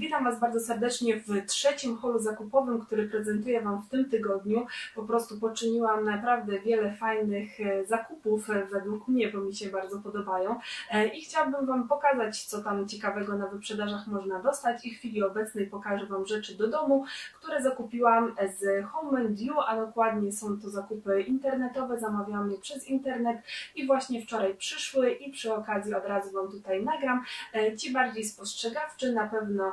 Witam Was bardzo serdecznie w trzecim holu zakupowym, który prezentuję Wam w tym tygodniu. Po prostu poczyniłam naprawdę wiele fajnych e, zakupów e, według mnie, bo mi się bardzo podobają. E, I chciałabym Wam pokazać, co tam ciekawego na wyprzedażach można dostać. I w chwili obecnej pokażę Wam rzeczy do domu, które zakupiłam z Home You, a dokładnie są to zakupy internetowe. Zamawiałam je przez internet i właśnie wczoraj przyszły i przy okazji od razu Wam tutaj nagram. Ci bardziej spostrzegawczy na pewno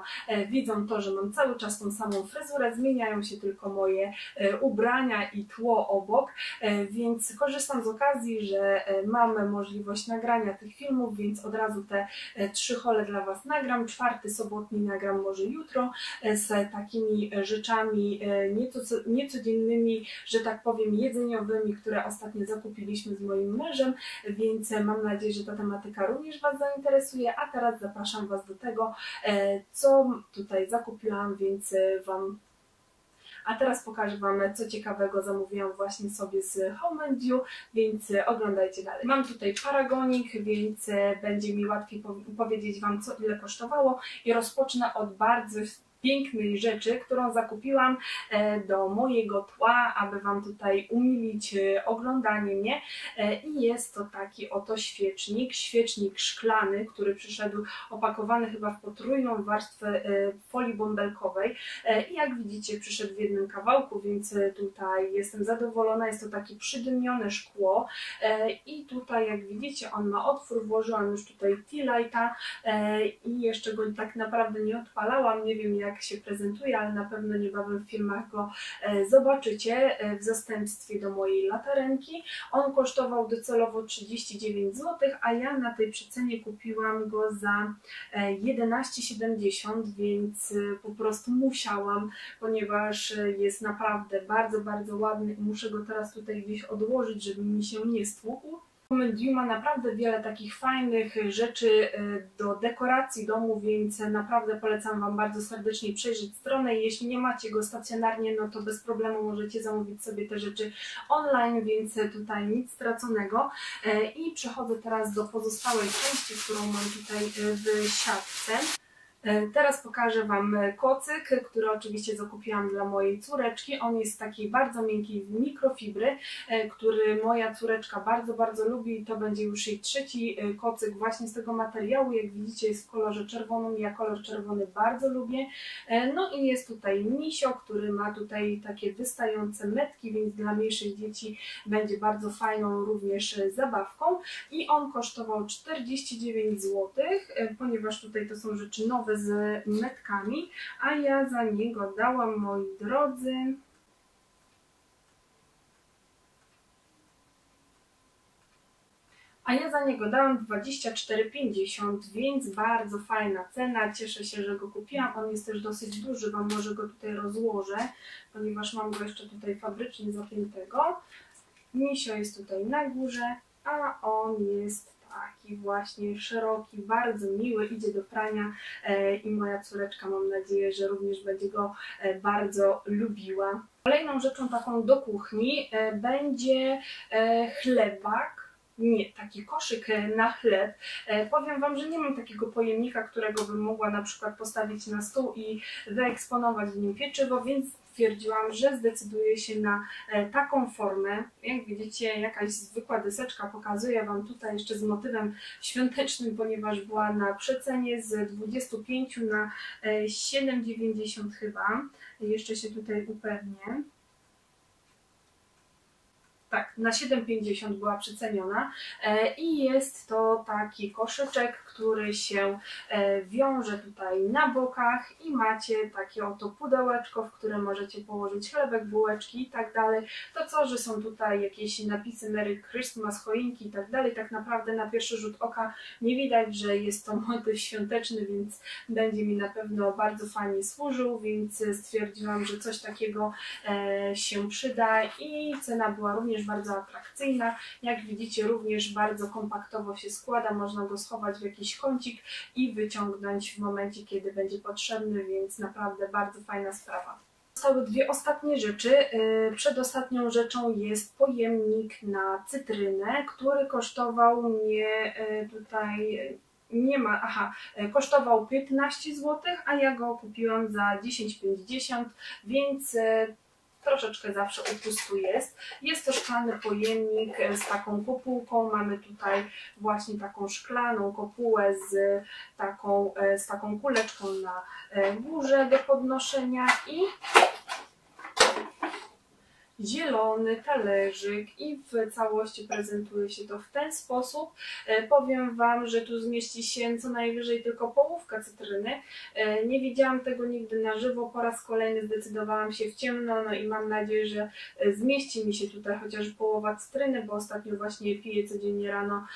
widzą to, że mam cały czas tą samą fryzurę, zmieniają się tylko moje e, ubrania i tło obok, e, więc korzystam z okazji, że mamy możliwość nagrania tych filmów, więc od razu te trzy hole dla Was nagram. Czwarty sobotni nagram może jutro z takimi rzeczami nieco, niecodziennymi, że tak powiem, jedzeniowymi, które ostatnio zakupiliśmy z moim mężem, więc mam nadzieję, że ta tematyka również Was zainteresuje, a teraz zapraszam Was do tego, co tutaj zakupiłam, więc e, Wam a teraz pokażę Wam, co ciekawego zamówiłam właśnie sobie z Home You, więc e, oglądajcie dalej. Mam tutaj paragonik, więc e, będzie mi łatwiej powiedzieć Wam, co ile kosztowało i rozpocznę od bardzo pięknej rzeczy, którą zakupiłam e, do mojego tła, aby Wam tutaj umilić e, oglądanie mnie. E, I jest to taki oto świecznik, świecznik szklany, który przyszedł opakowany chyba w potrójną warstwę folii bąbelkowej. I jak widzicie, przyszedł w jednym kawałku, więc tutaj jestem zadowolona. Jest to takie przydymione szkło. I tutaj, jak widzicie, on ma otwór. Włożyłam już tutaj tea lighta i jeszcze go tak naprawdę nie odpalałam. Nie wiem, jak jak się prezentuje, ale na pewno niebawem w filmach go e, zobaczycie e, w zastępstwie do mojej latarenki. On kosztował docelowo 39 zł, a ja na tej przecenie kupiłam go za 11,70, e, więc po prostu musiałam, ponieważ jest naprawdę bardzo, bardzo ładny muszę go teraz tutaj gdzieś odłożyć, żeby mi się nie stłukł. Medium ma naprawdę wiele takich fajnych rzeczy y, do dekoracji domu, więc naprawdę polecam Wam bardzo serdecznie przejrzeć stronę. Jeśli nie macie go stacjonarnie, no to bez problemu możecie zamówić sobie te rzeczy online, więc tutaj nic straconego. Y, I przechodzę teraz do pozostałej części, którą mam tutaj y, w siatce. E, teraz pokażę Wam kocyk, który oczywiście zakupiłam dla mojej córeczki. On jest takiej bardzo miękkiej mikrofibry, e, który moja córeczka bardzo, bardzo lubi to będzie już jej trzeci e, kocyk właśnie z tego materiału. Jak widzicie jest w kolorze czerwonym, ja kolor czerwony bardzo lubię. No i jest tutaj misio, który ma tutaj takie wystające metki, więc dla mniejszych dzieci będzie bardzo fajną również zabawką. I on kosztował 49 zł, ponieważ tutaj to są rzeczy nowe, z metkami, a ja za niego dałam, moi drodzy, a ja za niego dałam 24,50, więc bardzo fajna cena. Cieszę się, że go kupiłam. On jest też dosyć duży, Wam może go tutaj rozłożę, ponieważ mam go jeszcze tutaj fabrycznie zapiętego. Misio jest tutaj na górze, a on jest taki właśnie szeroki, bardzo miły, idzie do prania e, i moja córeczka mam nadzieję, że również będzie go e, bardzo lubiła. Kolejną rzeczą taką do kuchni e, będzie chlebak nie, taki koszyk na chleb. Powiem Wam, że nie mam takiego pojemnika, którego bym mogła na przykład postawić na stół i wyeksponować w nim pieczywo, więc stwierdziłam, że zdecyduję się na e, taką formę. Jak widzicie, jakaś zwykła deseczka pokazuję Wam tutaj jeszcze z motywem świątecznym, ponieważ była na przecenie z 25 na 7,90 e, chyba. Jeszcze się tutaj upewnię tak, na 7,50 była przeceniona e, i jest to taki koszyczek, który się e, wiąże tutaj na bokach i macie takie oto pudełeczko, w które możecie położyć chlebek, bułeczki i tak dalej. To co, że są tutaj jakieś napisy Merry Christmas, choinki i tak dalej, tak naprawdę na pierwszy rzut oka nie widać, że jest to motyw świąteczny, więc będzie mi na pewno bardzo fajnie służył, więc stwierdziłam, że coś takiego e, się przyda i cena była również bardzo atrakcyjna. Jak widzicie również bardzo kompaktowo się składa, można go schować w jakiś kącik i wyciągnąć w momencie, kiedy będzie potrzebny, więc naprawdę bardzo fajna sprawa. Zostały dwie ostatnie rzeczy. Y, przedostatnią rzeczą jest pojemnik na cytrynę, który kosztował mnie y, tutaj nie ma, aha, kosztował 15 zł, a ja go kupiłam za 10,50, więc troszeczkę zawsze upustu jest. Jest to szklany pojemnik e, z taką kopułką. Mamy tutaj właśnie taką szklaną kopułę z taką, z taką kuleczką na górze do podnoszenia i zielony talerzyk i w całości prezentuje się to w ten sposób. E, powiem Wam, że tu zmieści się co najwyżej tylko połówka cytryny. E, nie widziałam tego nigdy na żywo, po raz kolejny zdecydowałam się w ciemno, no i mam nadzieję, że e, zmieści mi się tutaj chociaż połowa cytryny, bo ostatnio właśnie piję codziennie rano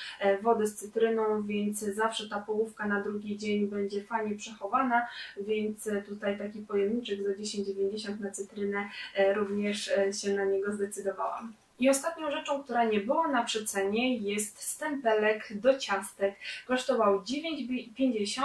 wodę z cytryną, więc zawsze ta połówka na drugi dzień będzie fajnie przechowana, więc tutaj taki pojemniczek za 10,90 na cytrynę również się na niego zdecydowałam. I ostatnią rzeczą, która nie była na przecenie jest stempelek do ciastek. Kosztował 9,50,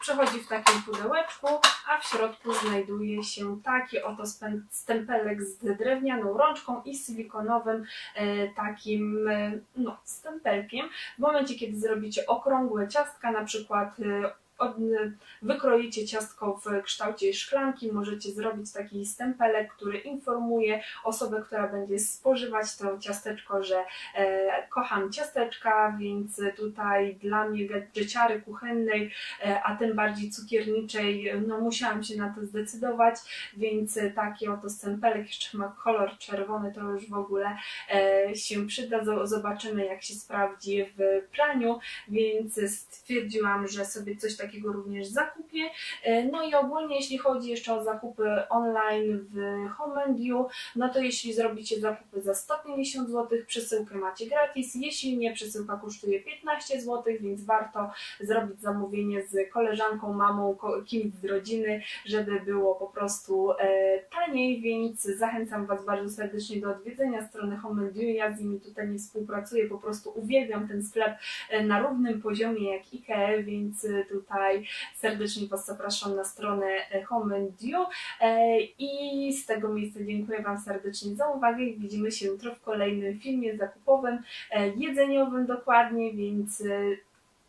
przechodzi w takim pudełeczku, a w środku znajduje się taki oto stempelek z drewnianą rączką i silikonowym e, takim e, no, stempelkiem. W momencie, kiedy zrobicie okrągłe ciastka, na przykład e, wykroicie ciastko w kształcie szklanki, możecie zrobić taki stempelek, który informuje osobę, która będzie spożywać to ciasteczko, że e, kocham ciasteczka, więc tutaj dla mnie gadżeciary kuchennej, e, a tym bardziej cukierniczej, no musiałam się na to zdecydować, więc taki oto stempelek jeszcze ma kolor czerwony, to już w ogóle e, się przyda. Zobaczymy jak się sprawdzi w praniu, więc stwierdziłam, że sobie coś takiego takiego również zakupię. E, no i ogólnie jeśli chodzi jeszcze o zakupy online w Homendiu, no to jeśli zrobicie zakupy za 150 zł, przesyłkę macie gratis. Jeśli nie, przesyłka kosztuje 15 zł, więc warto zrobić zamówienie z koleżanką, mamą, kimś z rodziny, żeby było po prostu e, taniej, więc zachęcam Was bardzo serdecznie do odwiedzenia strony Homendiu. Ja z nimi tutaj nie współpracuję, po prostu uwielbiam ten sklep e, na równym poziomie jak IKEA, więc tutaj tutaj serdecznie Was zapraszam na stronę e, Home and e, i z tego miejsca dziękuję Wam serdecznie za uwagę i widzimy się jutro w kolejnym filmie zakupowym, e, jedzeniowym dokładnie, więc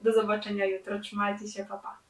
do zobaczenia jutro. Trzymajcie się, papa. Pa.